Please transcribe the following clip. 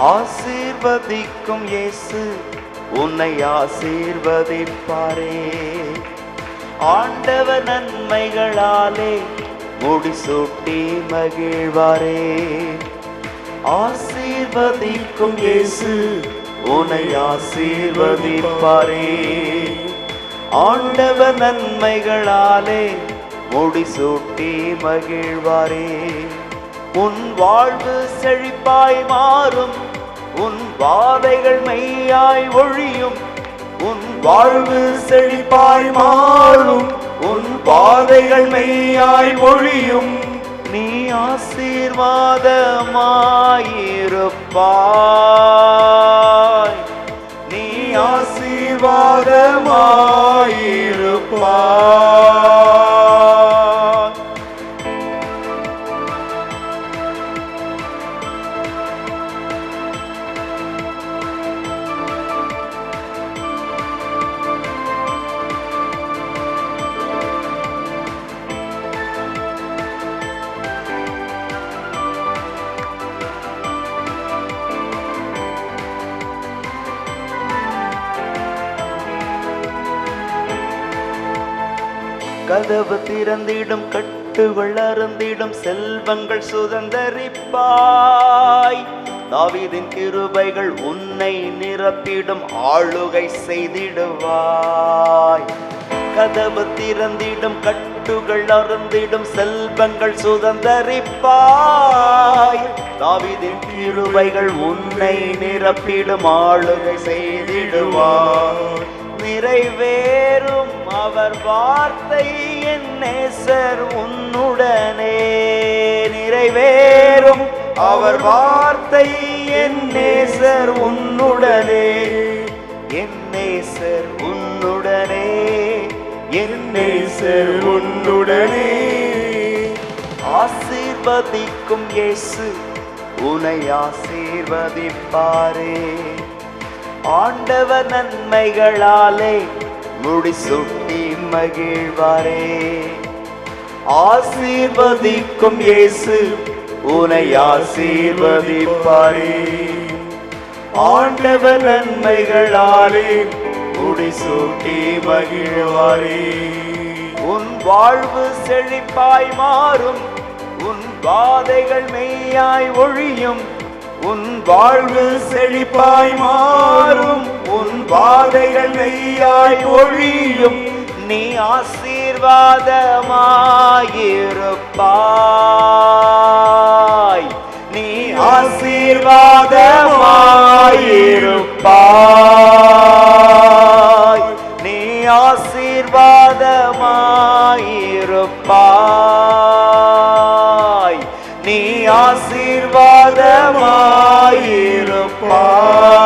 ஆசீர்வதிக்கும் இயேசு உன்னை ஆசீர்வதிப்பாரே. ஆண்டவர் நன்மைகளாலே முடிசூட்டி மகிழ்வாரே. ஆசீர்வதிக்கும் இயேசு உன்னை ஆசீர்வதிப்பாரே. ஆண்டவர் நன்மைகளாலே முடிசூட்டி மகிழ்வாரே. உன் வாழ்வு செழிப்பாய் மாறும். உன் வாதைகள் மெய்யாய் ஒழியும். உன் வாழ்வு செழிப்பாய் மாறும். உன் பாதைகள் மெய்யாய் ஒழியும். நீ ஆசீர்வாதமாயிருப்பாய். நீ ஆசீர்வாதமாயிருப்பாய். கதவு திறந்திடும் கட்டுகள் அருந்திடும் செல்வங்கள் சுதந்தரிப்பாய். தாவிதின் கிருபைகள் உன்னை நிரப்பிடும் ஆளுகை செய்திடுவாய். கதவு திறந்திடும் கட்டுகள் அருந்திடும் செல்வங்கள் சுதந்தரிப்பாய். தாவிதின் கிருபைகள் உன்னை நிரப்பிடும் ஆளுகை செய்திடுவாய். நிறைவேறும். அவர் வார்த்தை என் நேசர் உன்னுடனே நிறைவேறும். அவர் வார்த்தை என் நேசர் உன்னுடனே என் நேசர் உன்னுடனே என் நேசர் உன்னுடனே. ஆசீர்வதிக்கும் இயேசு உனை ஆசீர்வதிப்பாரே. ஆண்டவ நன்மைகளாலே முடிசூட்டி மகிழ்வாரே. ஆசீர்வதிக்கும் இயேசு உனை ஆசீர்வதிப்பாரே. ஆண்டவ நன்மைகளாலே முடிசூட்டி மகிழ்வாரே. உன் வாழ்வு செழிப்பாய் மாறும் உன் பாதைகள் மெய்யாய் ஒழியும். உன் வாழ்வு செழிப்பாய் மாறும். உன் பாதைகள் நெய்யாய் ஒழியும் நீ ஆசீர்வாதமாயிருப்பாய். நீ ஆசீர்வாதமாயிருப்பாய். நீ ஆசீர்வாதமாயிருப்பாய். நீ ஆசீர்வாதமாயிருப்பாய்.